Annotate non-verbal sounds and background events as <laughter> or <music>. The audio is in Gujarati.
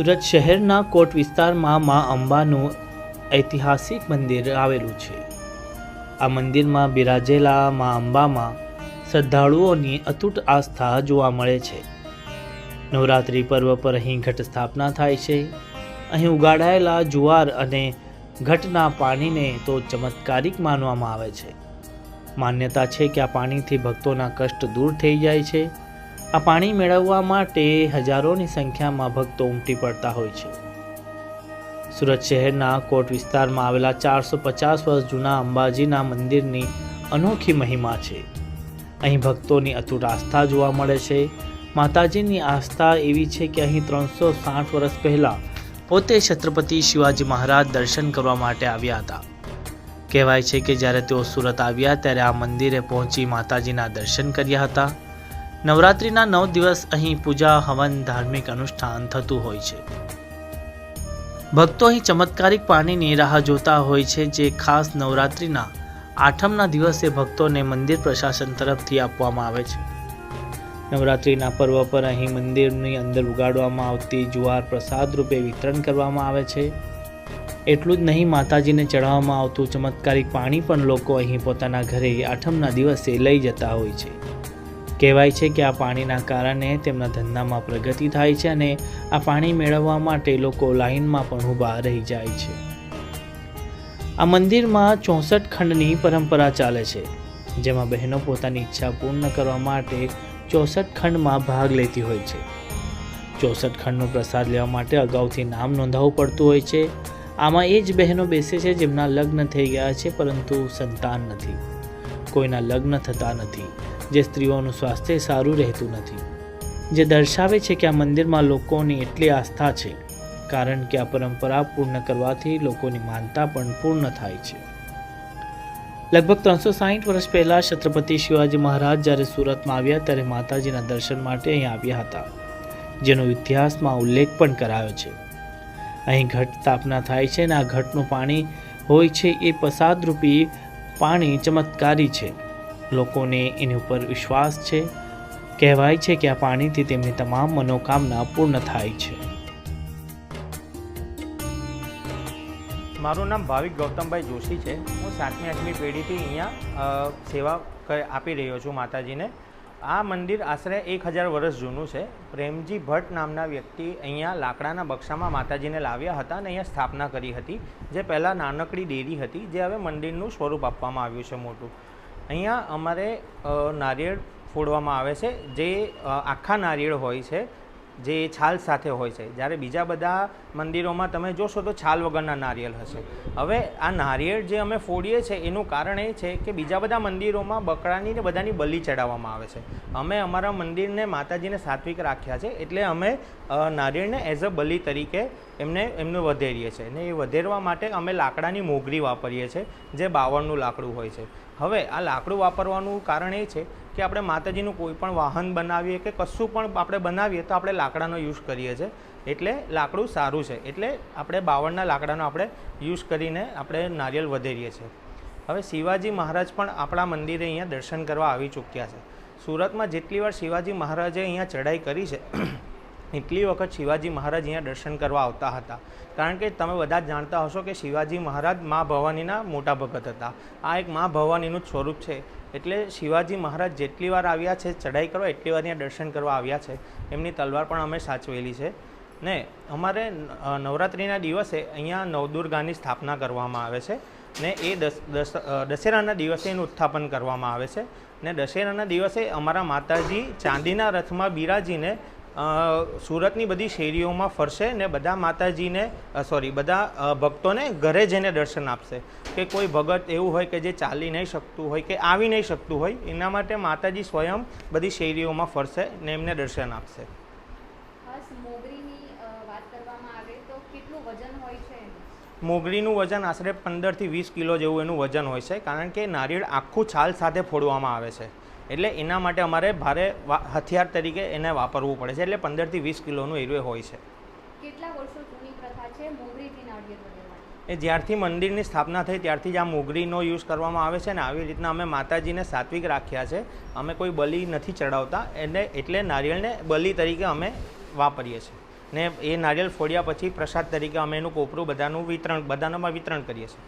સુરત શહેરના કોટ વિસ્તારમાં મા અંબાનું ઐતિહાસિક મંદિર આવેલું છે. આ મંદિરમાં બિરાજેલા મા અંબામાં શ્રદ્ધાળુઓની અતૂટ આસ્થા જોવા મળે છે. નવરાત્રિ પર્વ પર અહીં ઘટ સ્થાપના થાય છે. અહીં ઉગાડાયેલા જુવાર અને ઘટના પાણીને તો ચમત્કારિક માનવામાં આવે છે. માન્યતા છે કે આ પાણીથી ભક્તોના કષ્ટ દૂર થઈ જાય છે. આ પાણી મેળવવા માટે હજારોની સંખ્યામાં ભક્તો ઉમટી પડતા હોય છે. સુરત શહેરના કોટ વિસ્તારમાં આવેલા ચારસો પચાસ વર્ષ જૂના અંબાજીના મંદિરની અનોખી મહિમા છે. અહીં ભક્તોની અતૂટ આસ્થા જોવા મળે છે. માતાજીની આસ્થા એવી છે કે અહીં ત્રણસો સાઠ વર્ષ પહેલાં પોતે છત્રપતિ શિવાજી મહારાજ દર્શન કરવા માટે આવ્યા હતા. કહેવાય છે કે જ્યારે તેઓ સુરત આવ્યા ત્યારે આ મંદિરે પહોંચી માતાજીના દર્શન કર્યા હતા. નવરાત્રિના નવ દિવસ અહીં પૂજા, હવન, ધાર્મિક અનુષ્ઠાન થતું હોય છે. ભક્તો અહીં ચમત્કારિક પાણીની રાહ જોતા હોય છે જે ખાસ નવરાત્રિના આઠમના દિવસે ભક્તોને મંદિર પ્રશાસન તરફથી આપવામાં આવે છે. નવરાત્રિના પર્વ પર અહીં મંદિરની અંદર ઉગાડવામાં આવતી જુવાર પ્રસાદ રૂપે વિતરણ કરવામાં આવે છે. એટલું જ નહીં, માતાજીને ચડાવવામાં આવતું ચમત્કારિક પાણી પણ લોકો અહીં પોતાના ઘરે આઠમના દિવસે લઈ જતા હોય છે. કહેવાય છે કે આ પાણીના કારણે તેમના ધંધામાં પ્રગતિ થાય છે અને આ પાણી મેળવવા માટે લોકો લાઈનમાં પણ ઊભા રહી જાય છે. આ મંદિરમાં ચોસઠ ખંડની પરંપરા ચાલે છે, જેમાં બહેનો પોતાની ઈચ્છા પૂર્ણ કરવા માટે ચોસઠ ખંડમાં ભાગ લેતી હોય છે. ચોસઠ ખંડનો પ્રસાદ લેવા માટે અગાઉથી નામ નોંધાવવું પડતું હોય છે. આમાં એ જ બહેનો બેસે છે જેમના લગ્ન થઈ ગયા છે, પરંતુ સંતાન નથી. કોઈના લગ્ન થતા નથી, જે સ્ત્રીઓનું સ્વાસ્થ્ય સારું રહેતું નથી. જે દર્શાવે છે કે આ મંદિરમાં લોકોની એટલી આસ્થા છે, કારણ કે આ પરંપરા પૂર્ણ કરવાથી લોકોની માનતા પણ પૂર્ણ થાય છે. લગભગ ત્રણસો સાહીઠ વર્ષ પહેલાં છત્રપતિ શિવાજી મહારાજ જ્યારે સુરતમાં આવ્યા ત્યારે માતાજીના દર્શન માટે અહીં આવ્યા હતા, જેનો ઇતિહાસમાં ઉલ્લેખ પણ કરાયો છે. અહીં ઘટ સ્થાપના થાય છે અને આ ઘટનું પાણી હોય છે એ પ્રસાદરૂપી પાણી ચમત્કારી છે. લોકોને એની ઉપર વિશ્વાસ છે. કહેવાય છે કે આ પાણીથી તેમની તમામ મનોકામના પૂર્ણ થાય છે. મારું નામ ભાવિક ગૌતમભાઈ જોશી છે. હું સાતમી, આઠમી પેઢીથી અહીંયા સેવા આપી રહ્યો છું માતાજીને. આ મંદિર આશરે એક હજાર વર્ષ જૂનું છે. પ્રેમજી ભટ્ટ નામના વ્યક્તિ અહીંયા લાકડાના બક્સામાં માતાજીને લાવ્યા હતા અને અહીંયા સ્થાપના કરી હતી, જે પહેલાં નાનકડી ડેરી હતી, જે હવે મંદિરનું સ્વરૂપ આપવામાં આવ્યું છે મોટું. અહીંયા અમારે નારિયેળ ફોડવામાં આવે છે, જે આખા નારિયેળ હોય છે જે છાલ સાથે હોય છે. જ્યારે બીજા બધા મંદિરોમાં તમે જોશો તો છાલ વગરના નારિયેળ હશે. હવે આ નારિયેળ જે અમે ફોડીએ છીએ એનું કારણ એ છે કે બીજા બધા મંદિરોમાં બકરાની ને બધાની બલિ ચડાવવામાં આવે છે. અમે અમારા મંદિરને માતાજીને સાત્વિક રાખ્યા છે, એટલે અમે નારિયેળને એઝ અ બલિ તરીકે એમને એમને વધેરીએ છીએ ને એ વધેરવા માટે અમે લાકડાની મોગરી વાપરીએ છીએ જે બાવળનું લાકડું હોય છે. હવે આ લાકડું વાપરવાનું કારણ એ છે કે આપણે માતાજીનું કોઈ પણ વાહન બનાવીએ કે કશું પણ આપણે બનાવીએ તો આપણે લાકડાનો યુઝ કરીએ છીએ. એટલે લાકડું સારું છે. એટલે આપણે બાવળના લાકડાનો આપણે યુઝ કરીને આપણે નારિયેળ વધેરીએ છીએ. હવે શિવાજી મહારાજ પણ આપણા મંદિરે અહીંયા દર્શન કરવા આવી ચૂક્યા છે. સુરતમાં જેટલી વાર શિવાજી મહારાજે અહીંયા ચઢાઈ કરી છે, <clears throat> એટલી વખત શિવાજી મહારાજ અહીંયા દર્શન કરવા આવતા હતા. કારણ કે તમે બધા જાણતા હશો કે શિવાજી મહારાજ મા ભવાનીના મોટા ભગત હતા. આ એક મા ભવાનીનું જ સ્વરૂપ છે. એટલે શિવાજી મહારાજ જેટલી વાર આવ્યા છે, ચઢાઈ કરવા, એટલી વાર અહીંયા દર્શન કરવા આવ્યા છે. એમની તલવાર પણ અમે સાચવેલી છે. ને અમારે નવરાત્રિના દિવસે અહીંયા નવદુર્ગાની સ્થાપના કરવામાં આવે છે. ને એ દસ દશેરાના દિવસે એનું ઉત્થાપન કરવામાં આવે છે. ને દશેરાના દિવસે અમારા માતાજી ચાંદીના રથમાં બિરાજીને સુરતની બધી શેરીઓમાં ફરશે ને બધા માતાજીને સોરી બધા ભક્તોને ઘરે જઈને દર્શન આપશે. કે કોઈ ભગત એવું હોય કે જે ચાલી નહીં શકતું હોય કે આવી નહીં શકતું હોય એના માટે માતાજી સ્વયં બધી શેરીઓમાં ફરશે ને એમને દર્શન આપશે? મોગરીનું વજન આશરે પંદરથી વીસ કિલો જેવું એનું વજન હોય છે કારણ કે નારિયેળ આખું છાલ સાથે ફોડવામાં આવે છે. એટલે એના માટે અમારે ભારે હથિયાર તરીકે એને વાપરવું પડે છે. એટલે પંદરથી વીસ કિલોનું એરિયો હોય છે. કેટલા વર્ષો જૂની પ્રથા છે? મોગરીથી નાળિયેર એ જ્યારથી મંદિરની સ્થાપના થઈ ત્યારથી જ આ મોગરીનો યુઝ કરવામાં આવે છે ને આવી રીતના અમે માતાજીને સાત્વિક રાખ્યા છે. અમે કોઈ બલિ નથી ચડાવતા. એને એટલે નારિયેળને બલિ તરીકે અમે વાપરીએ છીએ. ને એ નારિયેળ ફોડ્યા પછી પ્રસાદ તરીકે અમે એનું કોપરું બધાનું વિતરણ બધાનામાં વિતરણ કરીએ છીએ.